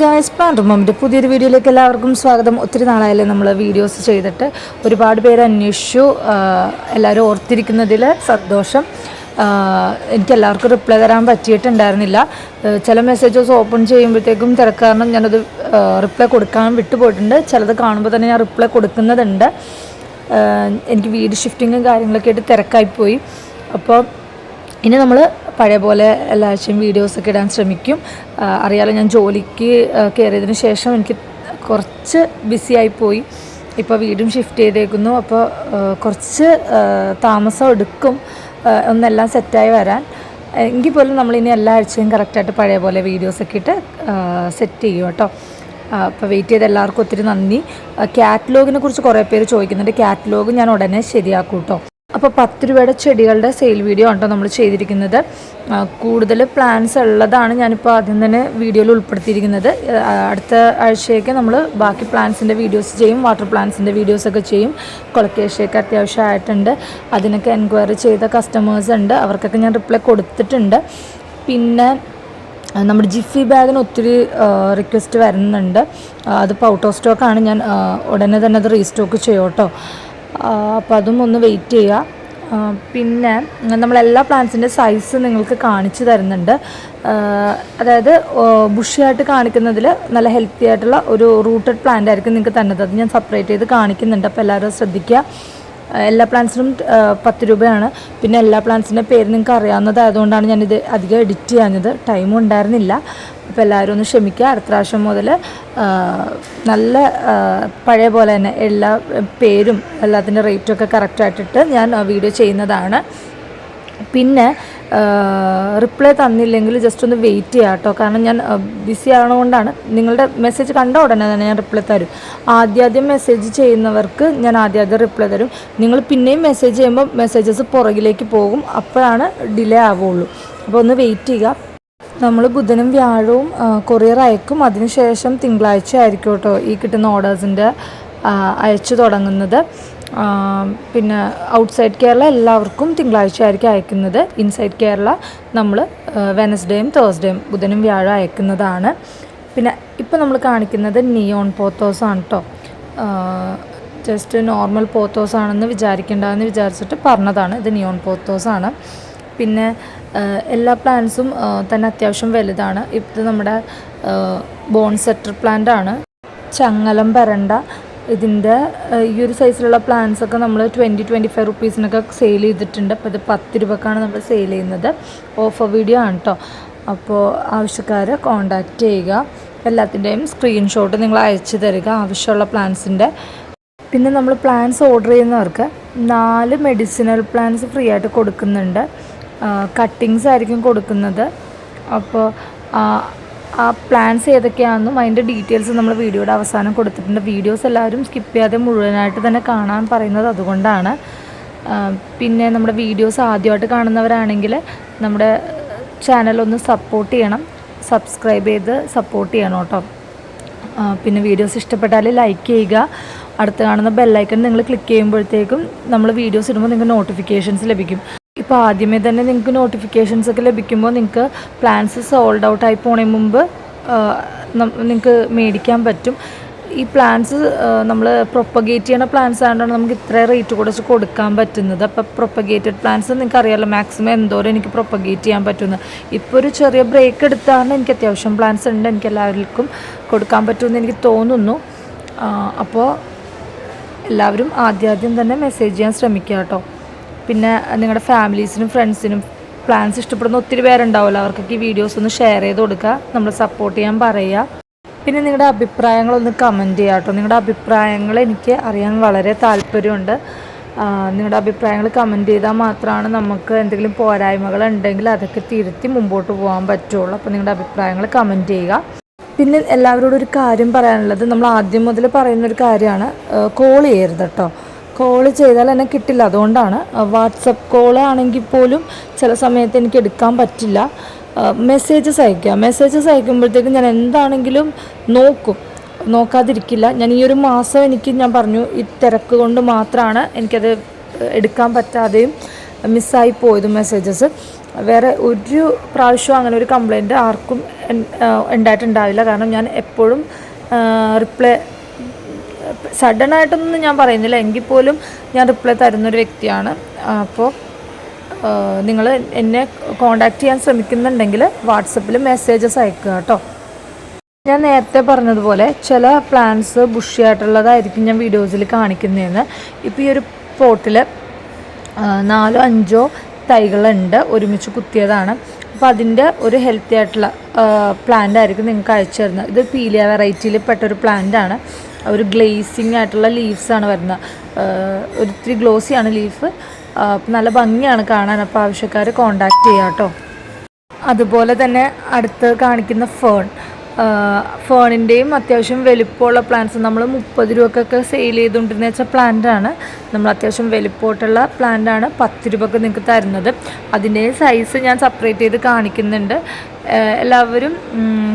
Guys പ്ലാൻഡർമോമിന്റെ പുതിയൊരു വീഡിയോയിലേക്ക് എല്ലാവർക്കും സ്വാഗതം. ഒത്തിരി നാളായാലും നമ്മൾ വീഡിയോസ് ചെയ്തിട്ട്. ഒരുപാട് പേര് അന്വേഷിച്ചു. എല്ലാവരും ഓർത്തിരിക്കുന്നതിൽ സന്തോഷം. എനിക്കെല്ലാവർക്കും റിപ്ലൈ തരാൻ പറ്റിയിട്ടുണ്ടായിരുന്നില്ല. ചില മെസ്സേജസ് ഓപ്പൺ ചെയ്യുമ്പോഴത്തേക്കും തിരക്ക് കാരണം ഞാനത് റിപ്ലൈ കൊടുക്കാൻ വിട്ടുപോയിട്ടുണ്ട്. ചിലത് കാണുമ്പോൾ തന്നെ ഞാൻ റിപ്ലൈ കൊടുക്കുന്നതുണ്ട് എനിക്ക് വീട് ഷിഫ്റ്റിങ്ങും കാര്യങ്ങളൊക്കെ ആയിട്ട് തിരക്കായിപ്പോയി. അപ്പോൾ ഇനി നമ്മൾ പഴയ പോലെ എല്ലാ ആഴ്ചയും വീഡിയോസൊക്കെ ഇടാൻ ശ്രമിക്കും. അറിയാലോ ഞാൻ ജോലിക്ക് കയറിയതിന് ശേഷം എനിക്ക് കുറച്ച് ബിസി ആയിപ്പോയി ഇപ്പോൾ വീടും ഷിഫ്റ്റ് ചെയ്തേക്കുന്നു. അപ്പോൾ കുറച്ച് താമസം എടുക്കും ഒന്നെല്ലാം സെറ്റായി വരാൻ. എങ്കിൽ പോലും നമ്മളിനി എല്ലാ ആഴ്ചയും കറക്റ്റായിട്ട് പഴയ പോലെ വീഡിയോസൊക്കെ ഇട്ട് സെറ്റ് ചെയ്യും കേട്ടോ. അപ്പോൾ വെയിറ്റ് ചെയ്ത് എല്ലാവർക്കും ഒത്തിരി നന്ദി. കാറ്റലോഗിനെ കുറിച്ച് കുറേ പേര് ചോദിക്കുന്നുണ്ട്. കാറ്റലോഗ് ഞാൻ ഉടനെ ശരിയാക്കും കേട്ടോ. അപ്പോൾ പത്ത് രൂപയുടെ ചെടികളുടെ സെയിൽ വീഡിയോ ആണ് നമ്മൾ ചെയ്തിരിക്കുന്നത്. കൂടുതൽ പ്ലാൻസ് ഉള്ളതാണ് ഞാനിപ്പോൾ ആദ്യം തന്നെ വീഡിയോയിൽ ഉൾപ്പെടുത്തിയിരിക്കുന്നത്. അടുത്ത ആഴ്ചയൊക്കെ നമ്മൾ ബാക്കി പ്ലാൻസിന്റെ വീഡിയോസ് ചെയ്യും വാട്ടർ പ്ലാൻസിന്റെ വീഡിയോസൊക്കെ ചെയ്യും. കൊളക്കേഷയൊക്കെ അത്യാവശ്യമായിട്ടുണ്ട് അതിനൊക്കെ എൻക്വയറി ചെയ്ത കസ്റ്റമേഴ്സ് ഉണ്ട്. അവർക്കൊക്കെ ഞാൻ റിപ്ലൈ കൊടുത്തിട്ടുണ്ട്. പിന്നെ നമ്മുടെ ജിഫി ബാഗിന് ഒത്തിരി റിക്വസ്റ്റ് വരുന്നുണ്ട്. അത് പൗട്ട് ഓഫ് സ്റ്റോക്കാണ് ഞാൻ ഉടനെ തന്നെ അത് റീസ്റ്റോക്ക് ചെയ്യോട്ടോ അപ്പോൾ അതും ഒന്ന് വെയിറ്റ് ചെയ്യുക. പിന്നെ നമ്മളെല്ലാ പ്ലാന്റ്സിന്റെ സൈസ് നിങ്ങൾക്ക് കാണിച്ചു തരുന്നുണ്ട്. അതായത് ബുഷിയായിട്ട് കാണിക്കുന്നതിൽ നല്ല ഹെൽത്തി ആയിട്ടുള്ള ഒരു റൂട്ടഡ് പ്ലാന്റ് ആയിരിക്കും നിങ്ങൾക്ക് തന്നത്. അത് ഞാൻ സെപ്പറേറ്റ് ചെയ്ത് കാണിക്കുന്നുണ്ട്. അപ്പോൾ എല്ലാവരും ശ്രദ്ധിക്കുക. എല്ലാ പ്ലാൻസിനും പത്ത് രൂപയാണ്. പിന്നെ എല്ലാ പ്ലാൻസിന്റെ പേര് നിങ്ങൾക്ക് അറിയാവുന്നതായതുകൊണ്ടാണ് ഞാനിത് അധികം എഡിറ്റ് ചെയ്യാഞ്ഞത്. ടൈമും ഉണ്ടായിരുന്നില്ല. അപ്പോൾ എല്ലാവരും ഒന്ന് ക്ഷമിക്കുക. അടുത്ത പ്രാവശ്യം മുതൽ നല്ല പഴയ പോലെ തന്നെ എല്ലാ പേരും എല്ലാത്തിന്റെ റേറ്റും ഒക്കെ കറക്റ്റായിട്ടിട്ട് ഞാൻ വീഡിയോ ചെയ്യുന്നതാണ്. പിന്നെ റിപ്ലൈ തന്നില്ലെങ്കിൽ ജസ്റ്റ് ഒന്ന് വെയിറ്റ് ചെയ്യാം കേട്ടോ. കാരണം ഞാൻ ബിസി ആവണതുകൊണ്ടാണ് നിങ്ങളുടെ മെസ്സേജ് കണ്ട ഉടനെ തന്നെ ഞാൻ റിപ്ലൈ തരും. ആദ്യാദ്യം മെസ്സേജ് ചെയ്യുന്നവർക്ക് ഞാൻ ആദ്യാദ്യം റിപ്ലൈ തരും. നിങ്ങൾ പിന്നെയും മെസ്സേജ് ചെയ്യുമ്പോൾ മെസ്സേജസ് പുറകിലേക്ക് പോകും. അപ്പോഴാണ് ഡിലേ ആവുള്ളൂ. അപ്പോൾ ഒന്ന് വെയിറ്റ് ചെയ്യുക. നമ്മൾ ബുധനും വ്യാഴവും കൊറിയർ അയക്കും. അതിനുശേഷം തിങ്കളാഴ്ച ആയിരിക്കും കേട്ടോ ഈ കിട്ടുന്ന ഓർഡേഴ്സിന്റെ അയച്ചു തുടങ്ങുന്നത്. പിന്നെ ഔട്ട്സൈഡ് കേരള എല്ലാവർക്കും തിങ്കളാഴ്ച ആയിരിക്കും അയക്കുന്നത്. ഇൻസൈഡ് കേരള നമ്മൾ വെനസ്ഡേയും തേഴ്സ്ഡേയും ബുധനും വ്യാഴം അയക്കുന്നതാണ്. പിന്നെ ഇപ്പോൾ നമ്മൾ കാണിക്കുന്നത് നിയോൺ പോത്തോസാണ് കേട്ടോ ജസ്റ്റ് നോർമൽ പോത്തോസ് ആണെന്ന് വിചാരിക്കേണ്ടതെന്ന് വിചാരിച്ചിട്ട് പറഞ്ഞതാണ്. ഇത് നിയോൺ പോത്തോസ് ആണ്. പിന്നെ എല്ലാ പ്ലാന്റ്സും തന്നെ അത്യാവശ്യം വലുതാണ്. ഇത് നമ്മുടെ ബോൺ സെറ്റർ പ്ലാന്റ് ആണ്. ചങ്ങലം പരണ്ട ഇതിന്റെ ഈ ഒരു സൈസിലുള്ള പ്ലാന്റ്സ് ഒക്കെ നമ്മൾ ട്വന്റി ട്വന്റി ഫൈവ് റുപ്പീസിനൊക്കെ സെയിൽ ചെയ്തിട്ടുണ്ട്. അപ്പോൾ ഇത് പത്ത് രൂപക്കാണ് നമ്മൾ സെയിൽ ചെയ്യുന്നത്. ഓഫർ വീഡിയോ ആണ് കേട്ടോ അപ്പോൾ ആവശ്യക്കാർ കോണ്ടാക്റ്റ് ചെയ്യുക. എല്ലാത്തിന്റെയും സ്ക്രീൻഷോട്ട് നിങ്ങൾ അയച്ചു തരിക ആവശ്യമുള്ള പ്ലാന്റ്സിന്റെ പിന്നെ നമ്മൾ പ്ലാൻസ് ഓർഡർ ചെയ്യുന്നവർക്ക് നാല് മെഡിസിനൽ പ്ലാൻസ് ഫ്രീ ആയിട്ട് കൊടുക്കുന്നുണ്ട്. കട്ടിങ്സ് ആയിരിക്കും കൊടുക്കുന്നത്. അപ്പോൾ ആ പ്ലാൻസ് ഏതൊക്കെയാണെന്നും അതിന്റെ ഡീറ്റെയിൽസ് നമ്മൾ വീഡിയോയുടെ അവസാനം കൊടുത്തിട്ടുണ്ട്. വീഡിയോസ് എല്ലാവരും സ്കിപ്പ് ചെയ്യാതെ മുഴുവനായിട്ട് തന്നെ കാണാൻ പറയുന്നത് അതുകൊണ്ടാണ്. പിന്നെ നമ്മുടെ വീഡിയോസ് ആദ്യമായിട്ട് കാണുന്നവരാണെങ്കിൽ നമ്മുടെ ചാനൽ ഒന്ന് സപ്പോർട്ട് ചെയ്യണം. സബ്സ്ക്രൈബ് ചെയ്ത് സപ്പോർട്ട് ചെയ്യണം കേട്ടോ. പിന്നെ വീഡിയോസ് ഇഷ്ടപ്പെട്ടാൽ ലൈക്ക് ചെയ്യുക. അടുത്ത് കാണുന്ന ബെല്ലൈക്കൺ നിങ്ങൾ ക്ലിക്ക് ചെയ്യുമ്പോഴത്തേക്കും നമ്മൾ വീഡിയോസ് ഇടുമ്പോൾ നിങ്ങൾക്ക് നോട്ടിഫിക്കേഷൻസ് ലഭിക്കും. ഇപ്പോൾ ആദ്യമേ തന്നെ നിങ്ങൾക്ക് നോട്ടിഫിക്കേഷൻസ് ഒക്കെ ലഭിക്കുമ്പോൾ നിങ്ങൾക്ക് പ്ലാൻസ് സോൾഡ് ഔട്ട് ആയി പോണേ മുമ്പ് നിങ്ങൾക്ക് മേടിക്കാൻ പറ്റും. ഈ പ്ലാൻസ് നമ്മൾ പ്രൊപ്പഗേറ്റ് ചെയ്യണ പ്ലാൻസ് ആയതുകൊണ്ടാണ് നമുക്ക് ഇത്ര റേറ്റ് കുറച്ച് കൊടുക്കാൻ പറ്റുന്നത്. അപ്പോൾ പ്രൊപ്പഗേറ്റഡ് പ്ലാൻസ് നിങ്ങൾക്ക് അറിയാമല്ലോ മാക്സിമം എന്തോരം എനിക്ക് പ്രൊപ്പഗേറ്റ് ചെയ്യാൻ പറ്റുന്നത് ഇപ്പോൾ ഒരു ചെറിയ ബ്രേക്ക് എടുത്താണ് എനിക്ക് അത്യാവശ്യം പ്ലാൻസ് ഉണ്ട് എനിക്ക് എല്ലാവർക്കും കൊടുക്കാൻ പറ്റുമെന്ന് എനിക്ക് തോന്നുന്നു. അപ്പോൾ എല്ലാവരും ആദ്യാദ്യം തന്നെ മെസ്സേജ് ചെയ്യാൻ ശ്രമിക്കുക കേട്ടോ. പിന്നെ നിങ്ങളുടെ ഫാമിലീസിനും ഫ്രണ്ട്സിനും പ്ലാൻസ് ഇഷ്ടപ്പെടുന്ന ഒത്തിരി പേരുണ്ടാവുമല്ലോ. അവർക്കൊക്കെ ഈ വീഡിയോസ് ഒന്ന് ഷെയർ ചെയ്ത് കൊടുക്കുക. നമ്മൾ സപ്പോർട്ട് ചെയ്യാൻ പറയുക. പിന്നെ നിങ്ങളുടെ അഭിപ്രായങ്ങളൊന്ന് കമന്റ് ചെയ്യുക കേട്ടോ. നിങ്ങളുടെ അഭിപ്രായങ്ങൾ എനിക്ക് അറിയാൻ വളരെ താല്പര്യമുണ്ട്. നിങ്ങളുടെ അഭിപ്രായങ്ങൾ കമന്റ് ചെയ്താൽ മാത്രമാണ് നമുക്ക് എന്തെങ്കിലും പോരായ്മകൾ ഉണ്ടെങ്കിൽ അതൊക്കെ തിരുത്തി മുമ്പോട്ട് പോകാൻ പറ്റുള്ളൂ. അപ്പോൾ നിങ്ങളുടെ അഭിപ്രായങ്ങൾ കമന്റ് ചെയ്യുക. പിന്നെ എല്ലാവരോടും ഒരു കാര്യം പറയാനുള്ളത് നമ്മൾ ആദ്യം മുതൽ പറയുന്ന ഒരു കാര്യമാണ് കോൾ ചെയ്യരുത് കേട്ടോ. കോൾ ചെയ്താൽ എന്നെ കിട്ടില്ല. അതുകൊണ്ടാണ് വാട്സപ്പ് കോൾ ആണെങ്കിൽ പോലും ചില സമയത്ത് എനിക്ക് എടുക്കാൻ പറ്റില്ല. മെസ്സേജസ് അയക്കുക മെസ്സേജസ് അയക്കുമ്പോഴത്തേക്കും ഞാൻ എന്താണെങ്കിലും നോക്കും. നോക്കാതിരിക്കില്ല. ഞാൻ ഈ ഒരു മാസം എനിക്ക് ഞാൻ പറഞ്ഞു ഈ തിരക്ക് കൊണ്ട് മാത്രമാണ് എനിക്കത് എടുക്കാൻ പറ്റാതെയും മിസ്സായി പോയത് മെസ്സേജസ് വേറെ ഒരു പ്രാവശ്യവും അങ്ങനെ ഒരു കംപ്ലൈന്റ് ആർക്കും ഉണ്ടായിട്ടുണ്ടാവില്ല. കാരണം ഞാൻ എപ്പോഴും റിപ്ലൈ സഡൻ ആയിട്ടൊന്നും ഞാൻ പറയുന്നില്ല. എങ്കിൽ പോലും ഞാൻ റിപ്ലൈ തരുന്നൊരു വ്യക്തിയാണ്. അപ്പോൾ നിങ്ങൾ എന്നെ കോണ്ടാക്ട് ചെയ്യാൻ ശ്രമിക്കുന്നുണ്ടെങ്കിൽ വാട്സപ്പിൽ മെസ്സേജസ് അയക്കുക കേട്ടോ. ഞാൻ നേരത്തെ പറഞ്ഞതുപോലെ ചില പ്ലാന്റ്സ് ബുഷിയായിട്ടുള്ളതായിരിക്കും ഞാൻ വീഡിയോസിൽ കാണിക്കുന്നതെന്ന്. ഇപ്പോൾ ഈ ഒരു പോട്ടിൽ നാലോ അഞ്ചോ തൈകളുണ്ട് ഒരുമിച്ച് കുത്തിയതാണ്. അപ്പോൾ അതിന്റെ ഒരു ഹെൽത്തി ആയിട്ടുള്ള പ്ലാന്റ് ആയിരിക്കും നിങ്ങൾക്ക് അയച്ചു തരുന്നത്. ഇത് പീലിയ വെറൈറ്റിയിൽ പെട്ടൊരു പ്ലാന്റ് ആണ്. ഒരു ഗ്ലേസിങ് ആയിട്ടുള്ള ലീവ്സ് ആണ് വരുന്നത്. ഒരിത്തിരി ഗ്ലോസിയാണ് ലീഫ് നല്ല ഭംഗിയാണ് കാണാൻ. അപ്പോൾ ആവശ്യക്കാർ കോണ്ടാക്ട് ചെയ്യാം കേട്ടോ. അതുപോലെ തന്നെ അടുത്ത് കാണിക്കുന്ന ഫേൺ ഫേണിന്റെയും അത്യാവശ്യം വലിപ്പമുള്ള പ്ലാന്റ്സ് നമ്മൾ മുപ്പത് രൂപക്കൊക്കെ സെയിൽ ചെയ്തുകൊണ്ടിരുന്ന വെച്ചാൽ പ്ലാന്റാണ് നമ്മൾ അത്യാവശ്യം വലിപ്പമായിട്ടുള്ള പ്ലാന്റാണ് പത്ത് രൂപക്ക് നിങ്ങൾക്ക് തരുന്നത്. അതിന്റെ സൈസ് ഞാൻ സെപ്പറേറ്റ് ചെയ്ത് കാണിക്കുന്നുണ്ട്. എല്ലാവരും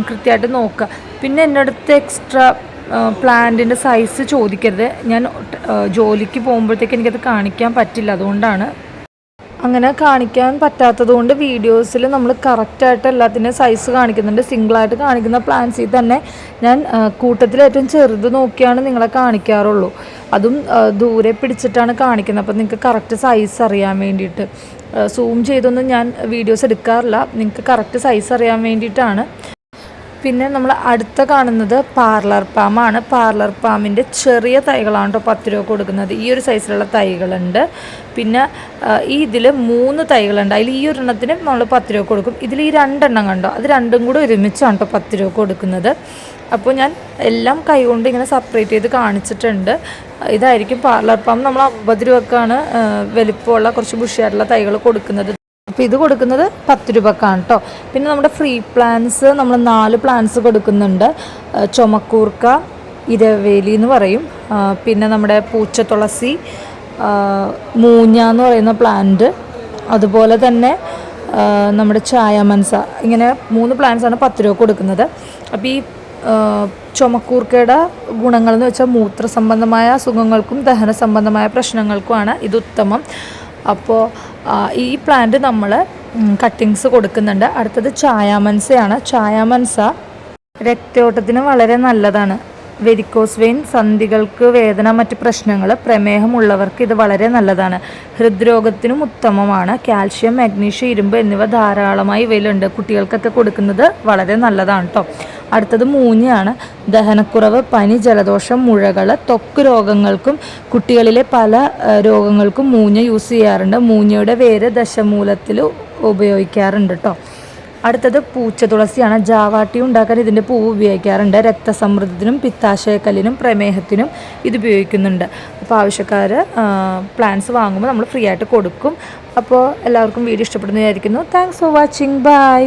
കൃത്യമായിട്ട് നോക്കുക. പിന്നെ എന്റെ അടുത്ത് എക്സ്ട്രാ പ്ലാന്റിന്റെ സൈസ് ചോദിക്കരുത്. ഞാൻ ജോലിക്ക് പോകുമ്പോഴത്തേക്ക് എനിക്കത് കാണിക്കാൻ പറ്റില്ല അതുകൊണ്ടാണ്. അങ്ങനെ കാണിക്കാൻ പറ്റാത്തത് കൊണ്ട് വീഡിയോസിൽ നമ്മൾ കറക്റ്റായിട്ട് എല്ലാത്തിന്റെയും സൈസ് കാണിക്കുന്നുണ്ട്. സിംഗിളായിട്ട് കാണിക്കുന്ന പ്ലാൻസിൽ തന്നെ ഞാൻ കൂട്ടത്തിൽ ഏറ്റവും ചെറുത് നോക്കിയാണ് നിങ്ങളെ കാണിക്കാറുള്ളൂ. അതും ദൂരെ പിടിച്ചിട്ടാണ് കാണിക്കുന്നത്. അപ്പം നിങ്ങൾക്ക് കറക്റ്റ് സൈസ് അറിയാൻ വേണ്ടിയിട്ട്. സൂം ചെയ്തൊന്നും ഞാൻ വീഡിയോസ് എടുക്കാറില്ല. നിങ്ങൾക്ക് കറക്റ്റ് സൈസ് അറിയാൻ വേണ്ടിയിട്ടാണ്. പിന്നെ നമ്മൾ അടുത്ത കാണുന്നത് പാർലർ പാമാണ് പാർലർ പാമിന്റെ ചെറിയ തൈകളാണ് കേട്ടോ പത്ത് രൂപ കൊടുക്കുന്നത്. ഈ ഒരു സൈസിലുള്ള തൈകളുണ്ട്. പിന്നെ ഈ ഇതിൽ മൂന്ന് തൈകളുണ്ട്. അതിൽ ഈ ഒരെണ്ണത്തിന് നമ്മൾ പത്ത് രൂപ കൊടുക്കും. ഇതിൽ ഈ രണ്ടെണ്ണം കണ്ടോ? അത് രണ്ടും കൂടെ ഒരുമിച്ചാണ് കേട്ടോ പത്ത് രൂപ കൊടുക്കുന്നത്. അപ്പോൾ ഞാൻ എല്ലാം കൈകൊണ്ട് ഇങ്ങനെ സെപ്പറേറ്റ് ചെയ്ത് കാണിച്ചിട്ടുണ്ട്. ഇതായിരിക്കും പാർലർ പാം നമ്മൾ അമ്പത് രൂപക്കാണ് വലിപ്പമുള്ള കുറച്ച് ബുഷിയായിട്ടുള്ള തൈകൾ കൊടുക്കുന്നത്. അപ്പോൾ ഇത് കൊടുക്കുന്നത് പത്ത് രൂപക്കാണ് കേട്ടോ പിന്നെ നമ്മുടെ ഫ്രീ പ്ലാൻസ് നമ്മൾ നാല് പ്ലാൻസ് കൊടുക്കുന്നുണ്ട്. ചുമക്കൂർക്ക ഇരവേലി എന്ന് പറയും. പിന്നെ നമ്മുടെ പൂച്ച തുളസി മൂഞ്ഞ എന്ന് പറയുന്ന പ്ലാന്റ് അതുപോലെ തന്നെ നമ്മുടെ ചായമൻസ ഇങ്ങനെ മൂന്ന് പ്ലാന്റ്സ് ആണ് പത്ത് രൂപ കൊടുക്കുന്നത്. അപ്പോൾ ഈ ചുമക്കൂർക്കയുടെ ഗുണങ്ങൾ എന്ന് വെച്ചാൽ മൂത്ര സംബന്ധമായ അസുഖങ്ങൾക്കും ദഹന സംബന്ധമായ പ്രശ്നങ്ങൾക്കുമാണ് ഇത് ഉത്തമം. അപ്പോൾ ഈ പ്ലാന്റ് നമ്മൾ കട്ടിങ്സ് കൊടുക്കുന്നുണ്ട്. അടുത്തത് ചായാമൻസയാണ്. ചായാമൻസ രക്തയോട്ടത്തിന് വളരെ നല്ലതാണ്. വെരിക്കോസ് വെയിൻ സന്ധികൾക്ക് വേദന മറ്റ് പ്രശ്നങ്ങൾ പ്രമേഹമുള്ളവർക്ക് ഇത് വളരെ നല്ലതാണ്. ഹൃദ്രോഗത്തിനും ഉത്തമമാണ്. കാൽഷ്യം മാഗ്നീഷ്യം ഇരുമ്പ് എന്നിവ ധാരാളമായി ഇവയിലുണ്ട്. കുട്ടികൾക്കൊക്കെ കൊടുക്കുന്നത് വളരെ നല്ലതാണ് കേട്ടോ അടുത്തത് മൂഞ്ഞയാണ് ദഹനക്കുറവ് പനി ജലദോഷം മുഴകൾ തൊക്ക് രോഗങ്ങൾക്കും കുട്ടികളിലെ പല രോഗങ്ങൾക്കും മൂഞ്ഞ യൂസ് ചെയ്യാറുണ്ട്. മൂഞ്ഞയുടെ വേര് ദശമൂലത്തിൽ ഉപയോഗിക്കാറുണ്ട് കേട്ടോ അടുത്തത് പൂച്ച തുളസിയാണ്. ജാവാട്ടി ഉണ്ടാക്കാൻ ഇതിന്റെ പൂവ് ഉപയോഗിക്കാറുണ്ട്. രക്തസമ്മർദ്ദത്തിനും പിത്താശയക്കല്ലിനും പ്രമേഹത്തിനും ഇത് ഉപയോഗിക്കുന്നുണ്ട്. അപ്പോൾ ആവശ്യക്കാർ പ്ലാൻസ് വാങ്ങുമ്പോൾ നമ്മൾ ഫ്രീ ആയിട്ട് കൊടുക്കും. അപ്പോൾ എല്ലാവർക്കും വീഡിയോ ഇഷ്ടപ്പെടുന്നതായിരിക്കുന്നു താങ്ക്സ് ഫോർ വാച്ചിങ് ബൈ